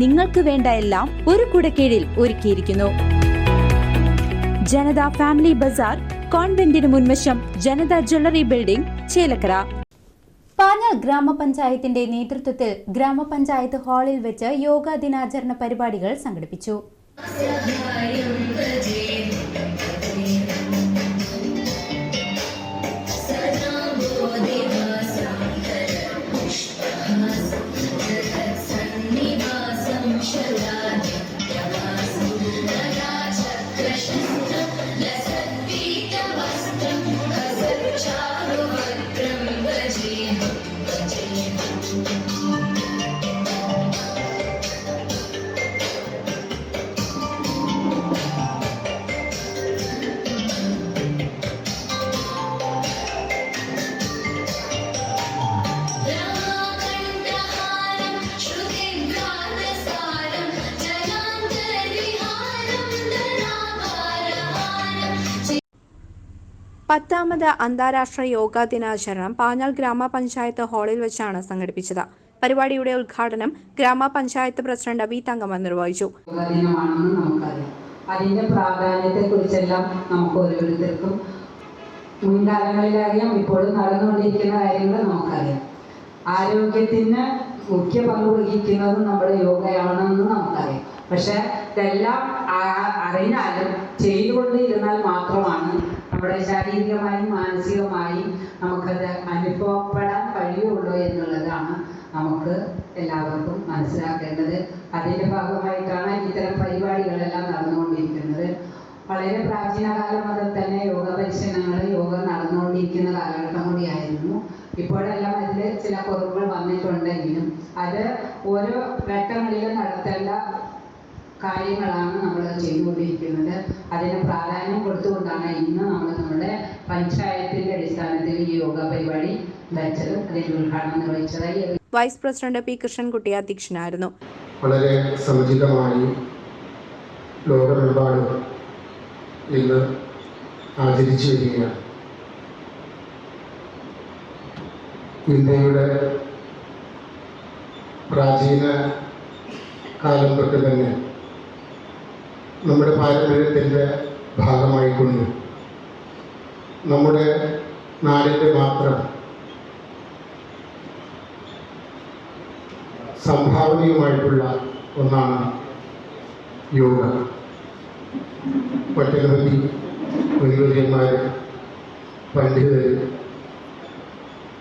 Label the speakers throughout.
Speaker 1: നിങ്ങൾക്ക് വേണ്ട എല്ലാം ഒരു കുടക്കീഴിൽ ഒരുക്കിയിരിക്കുന്നു. ജനത ഫാമിലി ബസാർ കോൺവെന്റിന് മുൻവശം ജനത ജ്വല്ലറി ബിൽഡിംഗ് ചേലക്കര.
Speaker 2: പാഞ്ഞാൾ ഗ്രാമപഞ്ചായത്തിന്റെ നേതൃത്വത്തിൽ ഗ്രാമപഞ്ചായത്ത് ഹാളിൽ വെച്ച് യോഗാ ദിനാചരണ പരിപാടികൾ സംഘടിപ്പിച്ചു.
Speaker 3: പത്താമത് അന്താരാഷ്ട്ര യോഗാ ദിനാചരണം പാഞ്ഞാൾ ഗ്രാമപഞ്ചായത്ത് ഹാളിൽ വെച്ചാണ് സംഘടിപ്പിച്ചത്. പരിപാടിയുടെ ഉദ്ഘാടനം ഗ്രാമപഞ്ചായത്ത് പ്രസിഡന്റ് വി തങ്കമ്മ നിർവഹിച്ചു.
Speaker 4: അതിന്റെ പ്രാധാന്യത്തെക്കുറിച്ചെല്ലാം നമുക്ക് ഓരോരുത്തർക്കും മുൻകാലങ്ങളിലറിയാം ഇപ്പോഴും നടന്നുകൊണ്ടിരിക്കുന്ന കാര്യങ്ങൾ നമുക്കറിയാം. ആരോഗ്യത്തിന് മുഖ്യ പങ്ക് വഹിക്കുന്നതും നമ്മുടെ യോഗയാണെന്ന് നമുക്കറിയാം. പക്ഷെ ഇതെല്ലാം അറിഞ്ഞാലും ചെയ്തുകൊണ്ടിരുന്നാൽ മാത്രമാണ് നമ്മുടെ ശാരീരികമായും മാനസികമായും നമുക്കത് അനുഭവപ്പെടാൻ കഴിയുള്ളൂ എന്നുള്ളതാണ് നമുക്ക് എല്ലാവർക്കും മനസ്സിലാക്കേണ്ടത്. അതിന്റെ ഭാഗമായിട്ടാണ് ഇത്തരം പരിപാടികളെല്ലാം നടന്നുകൊണ്ടിരിക്കുന്നത്. വളരെ പ്രാചീന കാലം മുതൽ തന്നെ യോഗ പരിശീലനങ്ങൾ യോഗ നടന്നുകൊണ്ടിരിക്കുന്ന കാലഘട്ടം കൂടിയായിരുന്നു. ഇപ്പോഴെല്ലാം അതിൽ ചില കുറവുകൾ വന്നിട്ടുണ്ടെങ്കിലും അത് ഓരോ ഘട്ടങ്ങളിലും നടത്തേണ്ട കാര്യങ്ങളാണ് നമ്മൾ ചെയ്തുകൊണ്ടിരിക്കുന്നത്. അതിന് പ്രാധാന്യം കൊടുത്തുകൊണ്ടാണ് ഇന്ന് നമ്മൾ നമ്മുടെ പഞ്ചായത്തിന്റെ അടിസ്ഥാനത്തിൽ ഈ യോഗ പരിപാടി വെച്ചത് അതിന്റെ ഉദ്ഘാടനം നിർവഹിച്ചത്.
Speaker 3: വൈസ് പ്രസിഡന്റ് പി കൃഷ്ണൻകുട്ടി അധ്യക്ഷനായിരുന്നു.
Speaker 5: വളരെ സമുചിതമായി ലോകമെമ്പാടും ഇന്ന് ആചരിച്ചു വരികയാണ്. ഇന്ത്യയുടെ പ്രാചീന കാലം തൊട്ട് തന്നെ നമ്മുടെ പാരമ്പര്യത്തിന്റെ ഭാഗമായിക്കൊണ്ട് നമ്മുടെ നാടിന്റെ മാത്രം സംഭാവനയുമായിട്ടുള്ള ഒന്നാണ് യോഗ. ഒട്ടനവധി മുൻവര്യന്മാർ പണ്ഡിതർ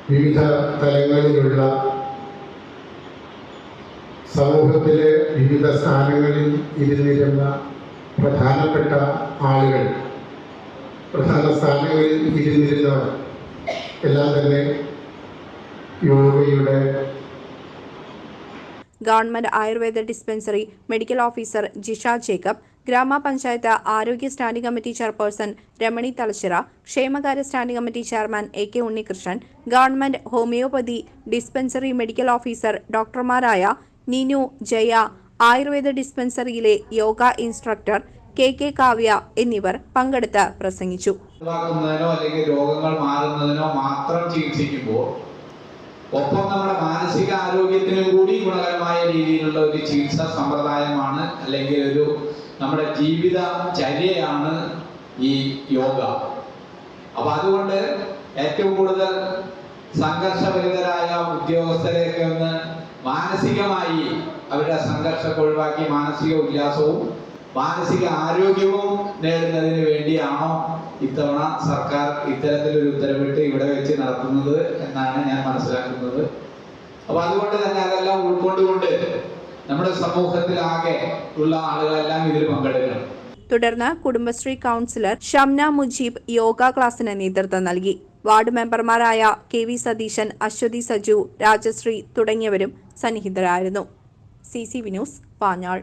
Speaker 5: വിവിധ തലങ്ങളിലുള്ള സമൂഹത്തിലെ വിവിധ സ്ഥാനങ്ങളിൽ ഇരുന്നിരുന്ന പ്രധാനപ്പെട്ട ആളുകൾ പ്രധാന സ്ഥാനങ്ങളിൽ ഇരുന്നിരുന്നവർ എല്ലാം തന്നെ യോഗയുടെ
Speaker 3: government Ayurveda dispensary medical officer Jisha Jacob ഗ്രാമപഞ്ചായത്ത് ആരോഗ്യ standing committee chairperson Ramani Thalachira ക്ഷേമകാര്യ standing committee chairman A K Unnikrishnan government homeopathy dispensary medical officer ഡോക്ടർമാരായ Ninu Jaya Ayurveda ഡിസ്പെൻസറിയിലെ yoga instructor K K Kavya എന്നിവർ പങ്കെടുത്ത് പ്രസംഗിച്ചു.
Speaker 6: അല്ലെങ്കിൽ രോഗങ്ങൾ മാറുന്നതിനോ മാത്രം ചികിത്സിക്കുമ്പോൾ ഒപ്പം നമ്മുടെ മാനസിക ആരോഗ്യത്തിനും കൂടി ഗുണകരമായ രീതിയിലുള്ള ഒരു ചികിത്സാ സമ്പ്രദായമാണ് അല്ലെങ്കിൽ ഒരു നമ്മുടെ ജീവിത ചര്യയാണ് ഈ യോഗ. അപ്പൊ അതുകൊണ്ട് ഏറ്റവും കൂടുതൽ സംഘർഷഭരിതരായ ഉദ്യോഗസ്ഥരെയൊക്കെ ഒന്ന് മാനസികമായി അവരുടെ സംഘർഷമൊക്കെ ഒഴിവാക്കി മാനസിക ഉല്ലാസവും മാനസിക ആരോഗ്യവും നേടുന്നതിന് വേണ്ടിയാണോ ഇത്തവണ സർക്കാർ ഇത്തരത്തിലൊരു ഉത്തരവിട്ട് ഇവിടെ വെച്ച് നടത്തുന്നത് എന്നാണ് ഞാൻ മനസ്സിലാക്കുന്നത്. അപ്പൊ അതുകൊണ്ട് തന്നെ അതെല്ലാം ഉൾക്കൊണ്ടുകൊണ്ട് നമ്മുടെ സമൂഹത്തിലാകെ ഉള്ള ആളുകളെല്ലാം ഇതിൽ പങ്കെടുക്കണം.
Speaker 3: തുടർന്ന് കുടുംബശ്രീ കൗൺസിലർ ഷംന മുജീബ് യോഗ ക്ലാസിന് നേതൃത്വം നൽകി. വാർഡ് മെമ്പർമാരായ കെ വി സതീശൻ അശ്വതി സജു രാജശ്രീ തുടങ്ങിയവരും സന്നിഹിതരായിരുന്നു. C C V news Panjal.